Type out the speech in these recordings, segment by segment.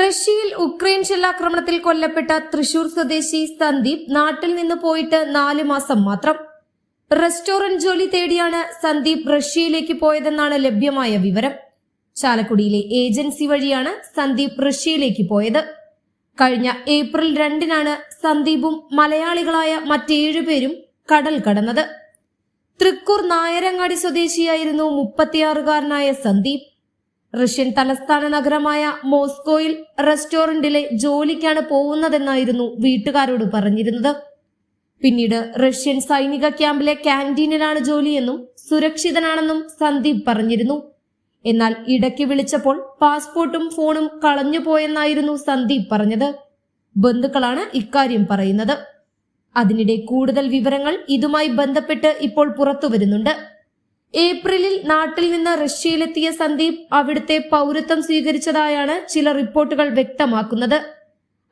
റഷ്യയിൽ ഉക്രൈൻ ഷെല്ലാക്രമണത്തിൽ കൊല്ലപ്പെട്ട തൃശൂർ സ്വദേശി സന്ദീപ് നാട്ടിൽ നിന്ന് പോയിട്ട് നാല് മാസം മാത്രം. റെസ്റ്റോറന്റ് ജോലി തേടിയാണ് സന്ദീപ് റഷ്യയിലേക്ക് പോയതെന്നാണ് ലഭ്യമായ വിവരം. ചാലക്കുടിയിലെ ഏജൻസി വഴിയാണ് സന്ദീപ് റഷ്യയിലേക്ക് പോയത്. കഴിഞ്ഞ ഏപ്രിൽ രണ്ടിനാണ് സന്ദീപും മലയാളികളായ മറ്റേഴുപേരും കടൽ കടന്നത്. തൃക്കൂർ നായരങ്ങാടി സ്വദേശിയായിരുന്നു മുപ്പത്തിയാറുകാരനായ സന്ദീപ്. റഷ്യൻ തലസ്ഥാന നഗരമായ മോസ്കോയിൽ റെസ്റ്റോറന്റിലെ ജോലിക്കാണ് പോകുന്നതെന്നായിരുന്നു വീട്ടുകാരോട് പറഞ്ഞിരുന്നത്. പിന്നീട് റഷ്യൻ സൈനിക ക്യാമ്പിലെ ക്യാന്റീനിലാണ് ജോലിയെന്നും സുരക്ഷിതനാണെന്നും സന്ദീപ് പറഞ്ഞിരുന്നു. എന്നാൽ ഇടയ്ക്ക് വിളിച്ചപ്പോൾ പാസ്പോർട്ടും ഫോണും കളഞ്ഞുപോയെന്നായിരുന്നു സന്ദീപ് പറഞ്ഞത്. ബന്ധുക്കളാണ് ഇക്കാര്യം പറയുന്നത്. അതിനിടെ കൂടുതൽ വിവരങ്ങൾ ഇതുമായി ബന്ധപ്പെട്ട് ഇപ്പോൾ പുറത്തു വരുന്നുണ്ട് ഏപ്രിലിൽ നാട്ടിൽ നിന്ന് റഷ്യയിലെത്തിയ സന്ദീപ് അവിടുത്തെ പൗരത്വം സ്വീകരിച്ചതായാണ് ചില റിപ്പോർട്ടുകൾ വ്യക്തമാക്കുന്നത്.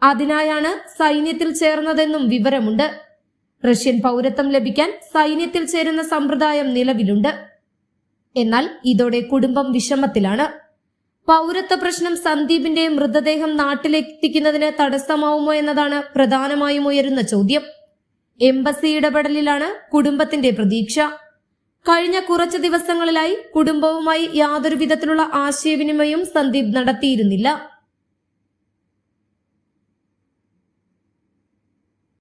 അതിനായാണ് സൈന്യത്തിൽ ചേർന്നതെന്നും വിവരമുണ്ട്. റഷ്യൻ പൗരത്വം ലഭിക്കാൻ സൈന്യത്തിൽ ചേരുന്ന സമ്പ്രദായം നിലവിലുണ്ട്. എന്നാൽ ഇതോടെ കുടുംബം വിഷമത്തിലാണ്. പൗരത്വ പ്രശ്നം സന്ദീപിന്റെ മൃതദേഹം നാട്ടിലെത്തിക്കുന്നതിന് തടസ്സമാവുമോ എന്നതാണ് പ്രധാനമായും ഉയരുന്ന ചോദ്യം. എംബസി ഇടപെടലിലാണ് കുടുംബത്തിന്റെ പ്രതീക്ഷ. കഴിഞ്ഞ കുറച്ച് ദിവസങ്ങളിലായി കുടുംബവുമായി യാതൊരു വിധത്തിലുള്ള ആശയവിനിമയവും സന്ദീപ് നടത്തിയിരുന്നില്ല.